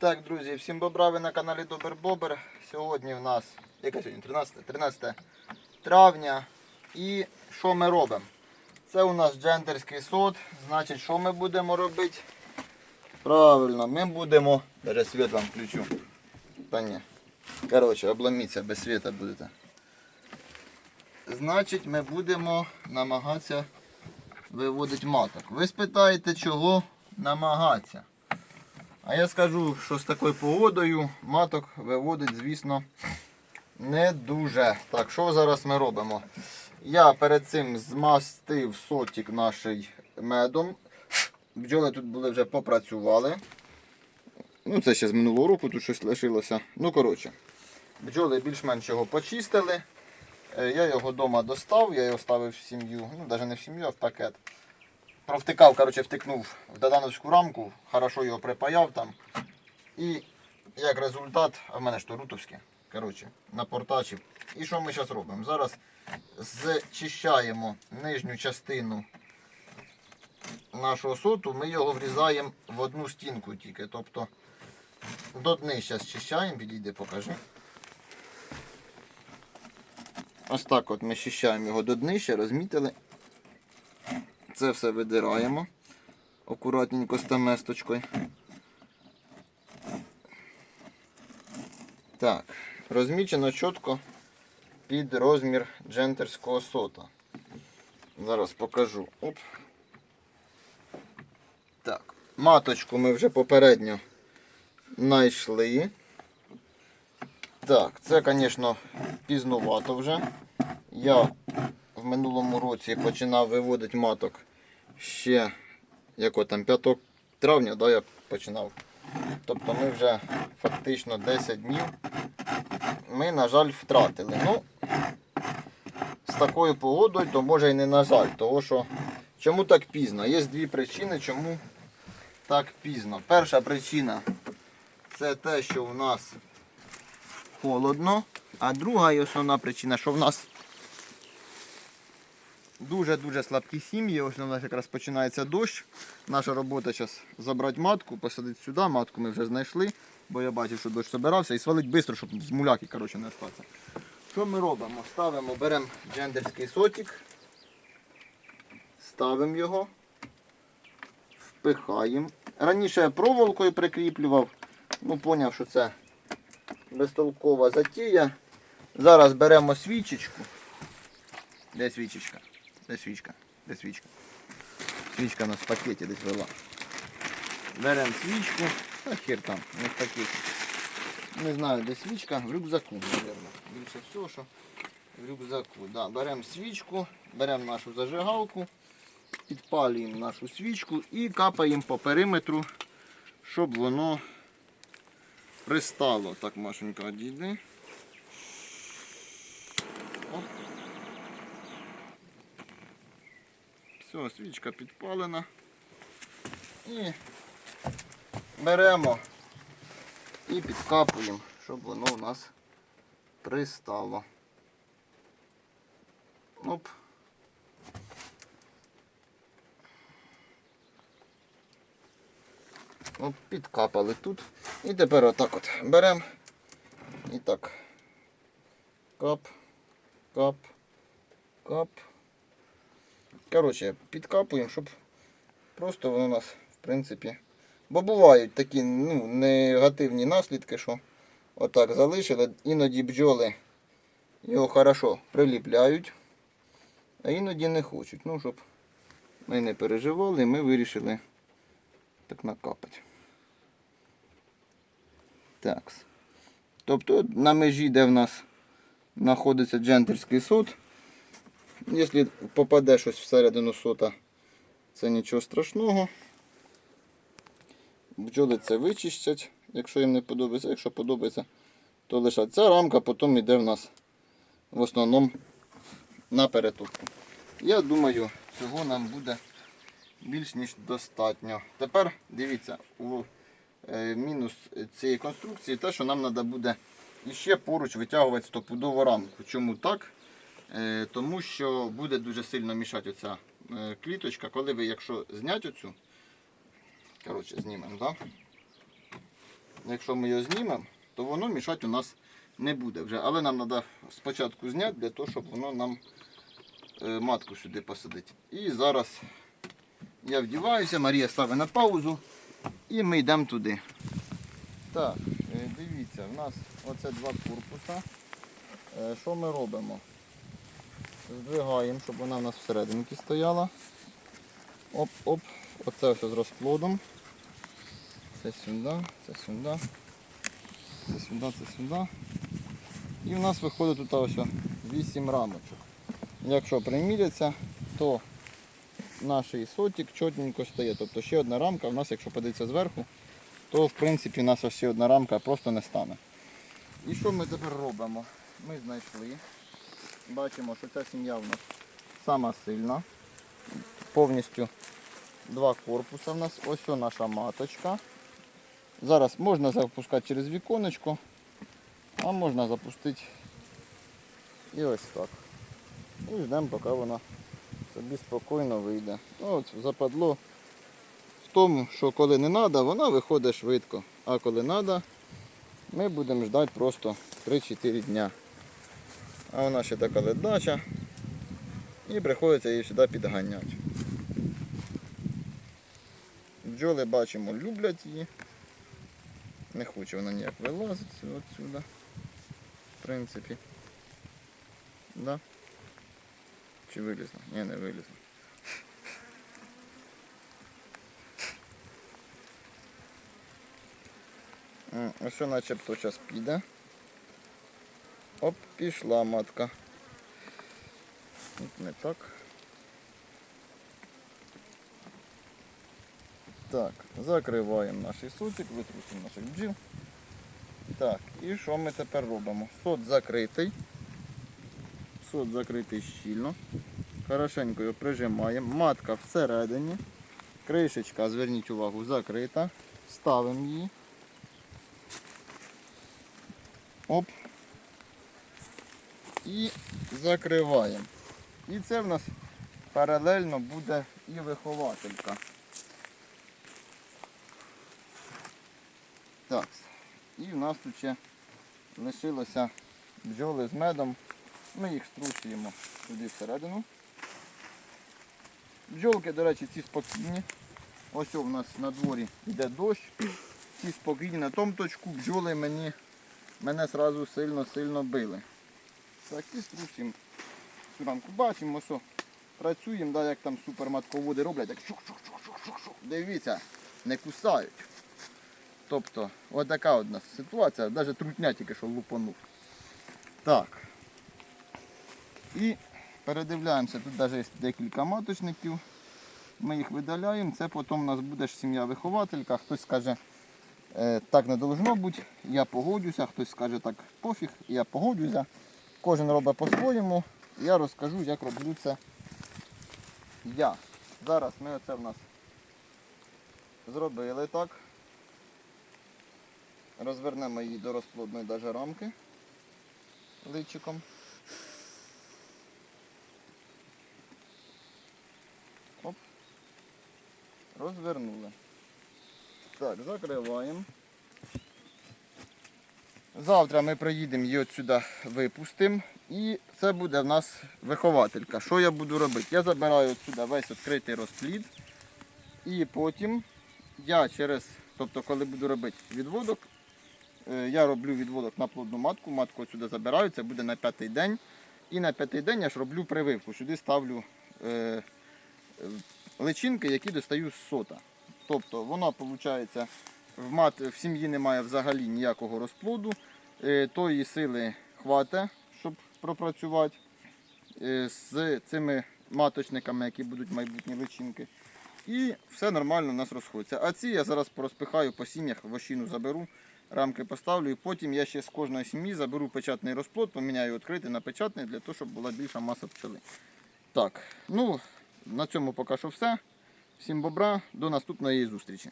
Так, друзі, всім бобра, ви на каналі Добер Бобер. Сьогодні в нас, яке сьогодні? 13, 13 травня. І що ми робимо? Це у нас джентерський сот. Значить, що ми будемо робити? Правильно, ми будемо. Даже світ вам включу. Та ні. Коротше, обломіться, без світа будете. Значить, ми будемо намагатися виводити маток. Ви спитаєте, чого намагатися? А я скажу, що з такою погодою маток виводить, звісно, не дуже. Так, що зараз ми робимо? Я перед цим змастив сотик наш медом. Бджоли тут були вже попрацювали. Ну, це ще з минулого року тут щось лишилося. Ну, коротше, бджоли більш-менш його почистили. Е, Я його вдома достав, я його ставив в сім'ю, ну навіть не в сім'ю, а в пакет. Провтикав, коротше, втикнув в додановську рамку, хорошо його припаяв там. І як результат, а в мене ж то рутовське, коротше, напортачив. І що ми зараз робимо? Зараз зчищаємо нижню частину нашого соту, ми його врізаємо в одну стінку тільки. Тобто до дни зараз чищаємо, підійди, покажи. Ось так от ми щищаємо його до днища, розмітили. Це все видираємо акуратненько з теместочкою. Так, розмічено чітко під розмір джентерського сота. Зараз покажу. Оп. Так, маточку ми вже попередньо знайшли. Так, це, звісно, пізнувато вже. Я в минулому році починав виводити маток ще яко там 5 травня, да, я починав. Тобто ми вже фактично 10 днів ми, на жаль, втратили. Ну, з такою погодою, то може і не на жаль, тому що чому так пізно? Є дві причини, чому так пізно. Перша причина це те, що у нас холодно, а друга і основна причина, що в нас дуже-дуже слабкі сім'ї. Ось у нас якраз починається дощ. Наша робота зараз забрати матку, посадити сюди. Матку ми вже знайшли, бо я бачив, що дощ збирався і свалить швидко, щоб з муляки коротше, не остатися. Що ми робимо? Ставимо, беремо джендерський сотик, ставимо його, впихаємо. Раніше я проволокою прикріплював, ну поняв, що це безтолкова затія. Зараз беремо свічечку. Де свічечка? Де свічка? Де свічка? Свічка у нас в пакеті десь вела. Беремо свічку. А хер там, не в пакеті. Не знаю, де свічка, в рюкзаку, мабуть. Більше всього, що в рюкзаку. Да, беремо свічку, беремо нашу зажигалку, підпалюємо нашу свічку і капаємо по периметру, щоб воно пристало. Так, Машенька, одійди. Все, свічка підпалена. І беремо і підкапуємо, щоб воно у нас пристало. Оп. Оп, підкапали тут. І тепер отак от беремо і так. Кап, кап, кап. Коротше, підкапуємо, щоб просто воно у нас, в принципі. Бо бувають такі ну, негативні наслідки, що отак залишили. Іноді бджоли його хорошо приліпляють, а іноді не хочуть. Ну, щоб ми не переживали, ми вирішили так накапати. Так. Тобто на межі, де в нас знаходиться джентерський сот. Якщо попаде щось всередину сота, це нічого страшного. Бджоли це вичищать, якщо їм не подобається. Якщо подобається, то лишать. Ця рамка потім йде в нас в основному на перетопку. Я думаю, цього нам буде більш ніж достатньо. Тепер дивіться, у е, мінус цієї конструкції те, що нам треба буде іще поруч витягувати стопудову рамку. Чому так? Е, Тому що буде дуже сильно мішати оця е, кліточка, коли ви, якщо зняти оцю, коротше, знімемо, да? якщо ми його знімемо, то воно мішати у нас не буде вже. Але нам треба спочатку зняти для того, щоб воно нам е, матку сюди посадити. І зараз я вдіваюся, Марія ставить на паузу і ми йдемо туди. Так, дивіться, в нас оце два корпуса. Що ми робимо? Здвигаємо, щоб вона в нас всерединці стояла. Оп-оп. Оце все з розплодом. Це сюди, це сюди. Це сюди, це сюди. І в нас виходить тут ось 8 рамочок. Якщо приміряться, то наш сотик чотненько стає. Тобто ще одна рамка, в нас, якщо подивитися зверху, то в принципі у нас ось ще одна рамка просто не стане. І що ми тепер робимо? Ми знайшли. Бачимо, що ця сім'я в нас сама сильна. Повністю два корпуси в нас. Ось о наша маточка. Зараз можна запускати через віконечко, а можна запустити і ось так. І ждемо, поки вона собі спокійно вийде. Ну, От западло в тому, що коли не треба, вона виходить швидко. А коли треба, ми будемо ждати просто 3-4 дня. А вона ще така ледача. І приходиться її сюди підганяти. Бджоли бачимо, люблять її. Не хоче вона ніяк вилазити отсюди. В принципі. Да? Чи вилізла? Ні, не вилізла. Ось що начебто зараз піде. Оп, пішла матка. Тут не так. Так, закриваємо наш сутик, витрусимо наших бджіл. Так, і що ми тепер робимо? Сот закритий. Сот закритий щільно. Хорошенько його прижимаємо. Матка всередині. Кришечка, зверніть увагу, закрита. Ставимо її. Оп. І закриваємо. І це в нас паралельно буде і вихователька. Так. І в нас тут ще лишилося бджоли з медом. Ми їх струсуємо туди всередину. Бджолки, до речі, ці спокійні. Ось у нас на дворі йде дощ. Ці спокійні на тому точку бджоли мені, мене одразу сильно-сильно били. Так, і струсимо. Цю рамку бачимо, що працюємо, да, як там суперматководи роблять, так шух-шух-шух-шух-шух. Дивіться, не кусають. Тобто, от така у ситуація, навіть трутня тільки що лупанув. Так. І передивляємося, тут навіть є декілька маточників. Ми їх видаляємо, це потім у нас буде ж сім'я-вихователька. Хтось скаже, «Е, так не должно бути, я погоджуся, хтось скаже так пофіг, я погоджуся. Кожен робить по-своєму. Я розкажу, як роблю це я. Зараз ми оце в нас зробили так. Розвернемо її до розплодної даже рамки личиком. Оп. Розвернули. Так, закриваємо. Завтра ми приїдемо її от сюди випустимо. І це буде в нас вихователька. Що я буду робити? Я забираю от сюди весь відкритий розплід. І потім я через, тобто коли буду робити відводок, е, я роблю відводок на плодну матку, матку сюди забираю, це буде на п'ятий день. І на п'ятий день я ж роблю прививку. Сюди ставлю е, личинки, які достаю з сота. Тобто вона, виходить, в, мат, в сім'ї немає взагалі ніякого розплоду, е, тої сили хватить, щоб пропрацювати е, з цими маточниками, які будуть майбутні личинки. І все нормально у нас розходиться. А ці я зараз порозпихаю по сім'ях, вощину заберу, рамки поставлю, і потім я ще з кожної сім'ї заберу печатний розплод, поміняю відкритий на печатний, для того, щоб була більша маса пчели. Так, ну на цьому поки що все. Всім бобра, до наступної зустрічі.